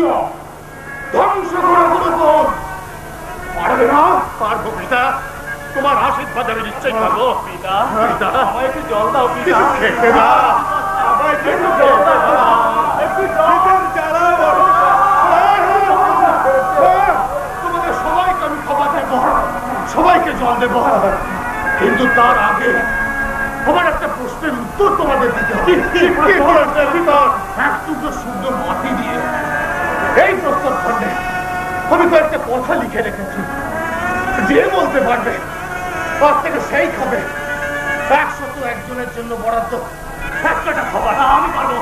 দিও ধ্বংস করে গুরুকুল পারবে না? পারব পিতা। তোমার আশীর্বাদ আমি নিশ্চয়ই পাবো পিতা। পিতা। আমায় একটু জল দাও কিছু খেতে দাও। আমায় একটু জল দাও একটু জল তোমাদের সবাইকে আমি খাবার দেবো। সবাইকে জল দেব। কিন্তু তার আগে আমার একটা প্রশ্নের উত্তর তোমাদের দিতে হবে। এক টুকরো শুদ্ধ মাটি দিয়ে এই প্রশ্ন খণ্ডে আমি তো একটা কথা লিখে রেখেছি। যে বলতে পারবে, তার থেকে সেই খাবে। একশত একজনের জন্য বরাদ্দ। একটা খাবার। আমি পারব।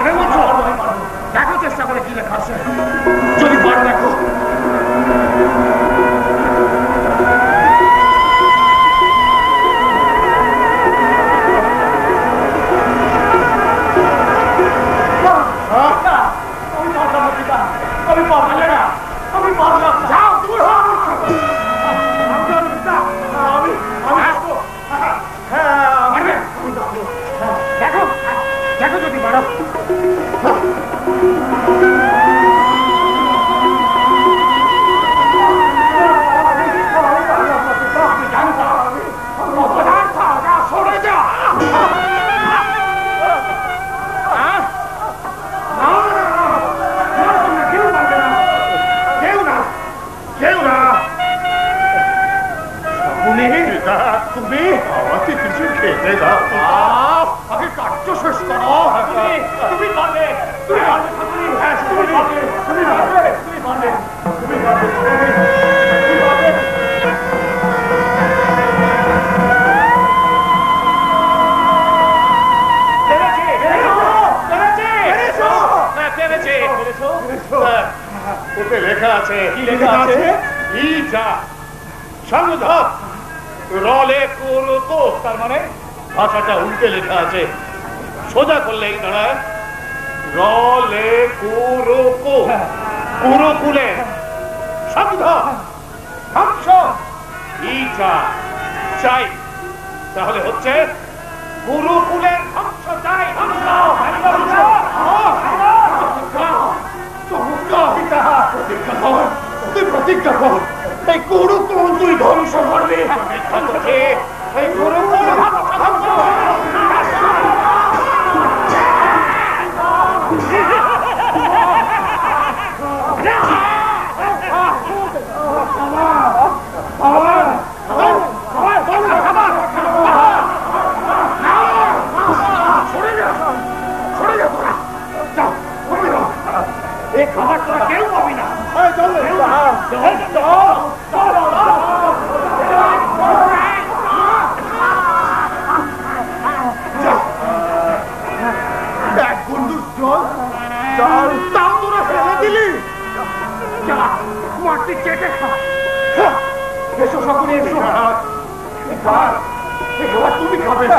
আমি পারব। দেখো চেষ্টা করে কি লেখা আছে। যদি পারো, দেখো। আগে কার্য শেষ করো। তুমি তুমি পারবে। তুমি পারবে তুমি পারবে তুমি পারবে তুমি পারবে। তুমি পারবে শাকুনি, তুমি পারবে। পেরেছি, পেরেছি, পেরেছ। পেরেছি। পেরেছ? ওতে লেখা আছে কি লেখা আছে? ইটা সংধ রলে কুরুকু তার মানে ভাষাটা উল্টে লেখা আছে। সোজা করলেই দাঁড়ায় রলে কুরুকু কুরুকুলে সংধ ধ্বংস। ইটা চাই। তাহলে হচ্ছে গুরুকুলের চাই তুই প্রতিজ্ঞা কর। এই গুরুকুল তুই ধ্বংস করবি। এই গুরুকুল খাবার তোরা কেউ পাবি না তাও তোরা ফেলে দিলি মাটি চেটে খা। এসো সকলে এসো তুমি খাবে না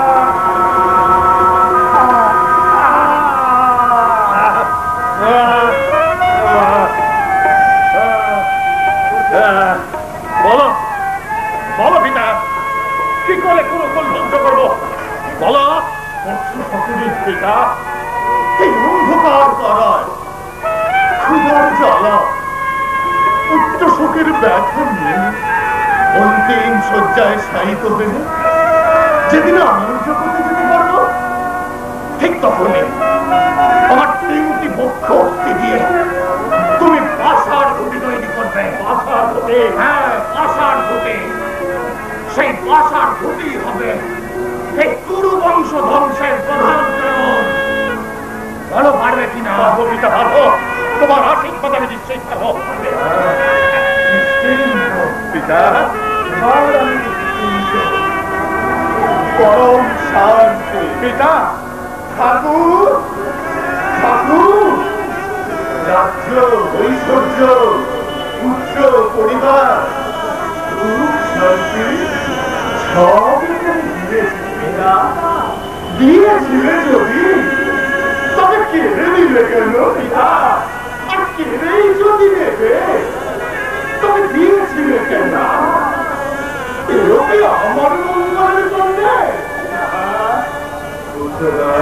যেদিন আমি উল্টো প্রতিযোগী করব ঠিক তখনই আমার তিনটি বক্ষ অস্তি দিয়ে তুমি পাশার ঘটি তৈরি করবে। পাশার ঘটি হ্যাঁ পাশার ঘটি সেই পাশার ঘটি হবে এই কুরু বংশ ধ্বংসের প্রধান ভালো পারবে কিনা? কবিতা ভালো। তোমার আশীর্বাদ আমি নিশ্চয়ই ভালো হ্যাঁ, পিতা পরম শান্তি। পিতা, ঠাকুর ঠাকুর। রাজ্য, ঐশ্বর্য, উচ্চ পরিবার যদি। তবে কেড়ে নিলে কেন পিতা? আর কেড়েই যদি নেবে? তবে দিয়েছিলে কেন? এরকম আমার Look!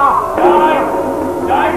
জয় জয়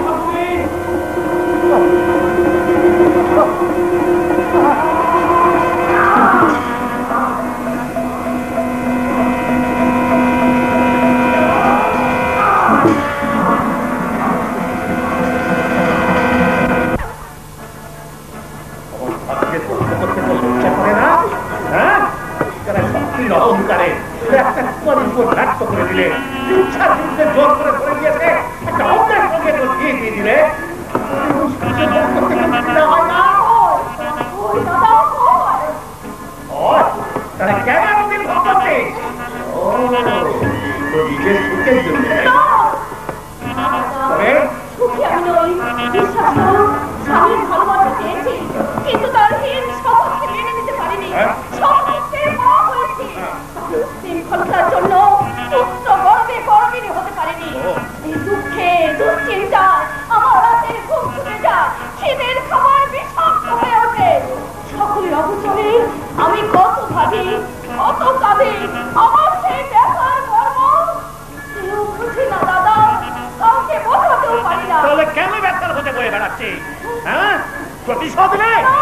छोटी शॉप ले ना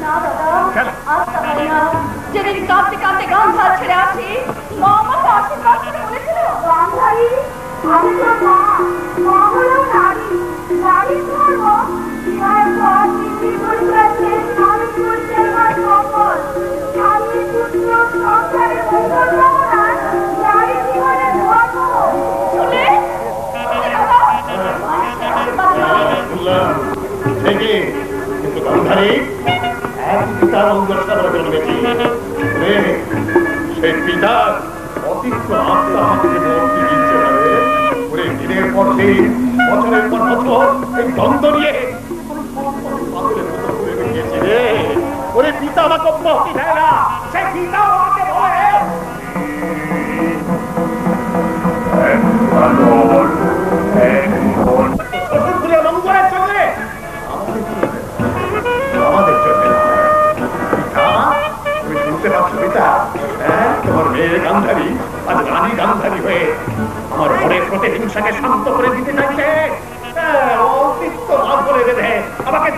दादा चल आप तबरिया যেদিন কাঁপতে কাঁপতে গান ছেড়ে আসি মা আমাকে আশীর্বাদ করে বলেছিল গান ভাই আমি তো বিধান অতিরিক্ত আস্থা দিনের পর দিন বছরের পর বছর এই দ্বন্দ্ব নিয়ে পিতা আমাকে মুক্তি পিতা আমাকে ভয় মেয়ে গান্ধারী আজ রানী গান্ধারী হয়ে আমার মনের প্রতিহিংসাকে শান্ত করে দিতে চাইছে। আমাকে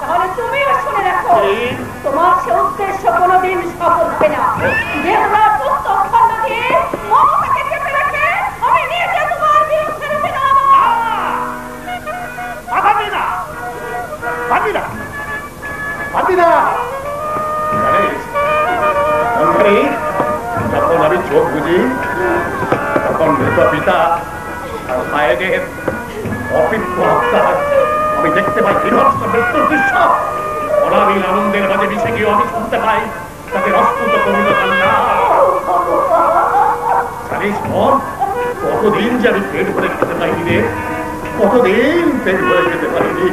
তাহলে তুমিও শুনে রাখো। চোখ বুঝি তখন পিতা আর সাহেবের অপিত্য আমি দেখতে পাই বৃহৎ মৃত্যুর দৃশ্য। অনাবিল আনন্দের মাঝে মিশে গিয়ে আমি শুনতে পাই। তাদের অস্ফুট করুণ কান্না জানিস মন, কতদিন যে আমি পেট ভরে খেতে পাইনি রে? কতদিন পেট ভরে খেতে পারিনি?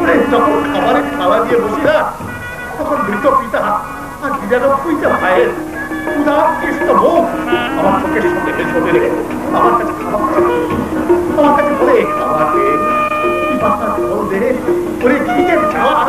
ওরে যখন খাবারের খাওয়া দিয়ে বসি না, তখন মৃত পিতা আর নিরানব্বইটা ভাইয়ের উদার কৃষ্ণ মুখ আমার চোখের ভেসে ওঠে রে, আমার কাছে খাবার। আমার কাছে বলে খাবার দে কি বাচ্চা জল দে ওরে খিদের চাওয়া আর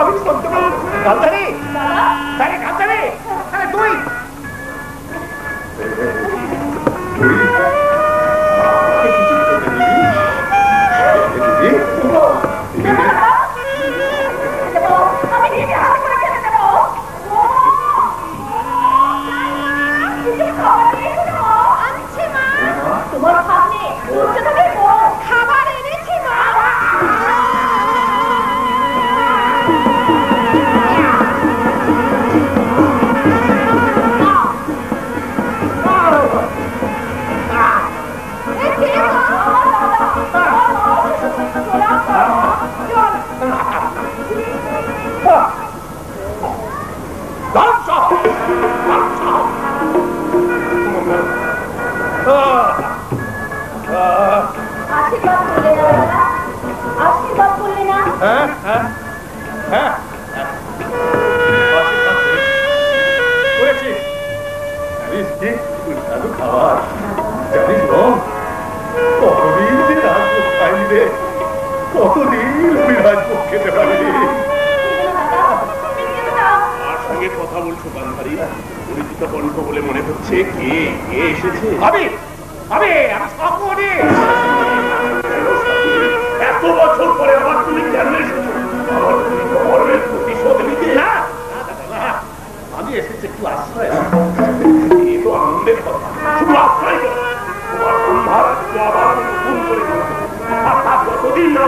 আমি সহ্য হ্যাঁ হ্যাঁ হ্যাঁ হ্যাঁ। কতদিন যে কতদিন আমি রাজভোগ খেতে পারিনি আর সঙ্গে কথা বলছো গান্ধারী পরিচিত কণ্ঠ বলে মনে হচ্ছে কে? কে এসেছে? আমি আমি আমি সকলে এত বছর পরে আবার তুমি কেন এসেছ? আমার তুমি প্রতিশোধ নিতে না। আমি এসেছি একটু আশ্রয় এ তো আনন্দের কথা। শুধু আশ্রয় তোমার আবার করে যতদিন না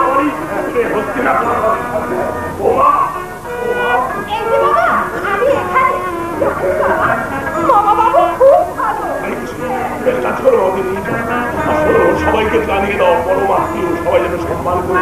সবাইকে জানিয়ে দাও পরমাত্মীয় সবাই যেন সম্মান করে।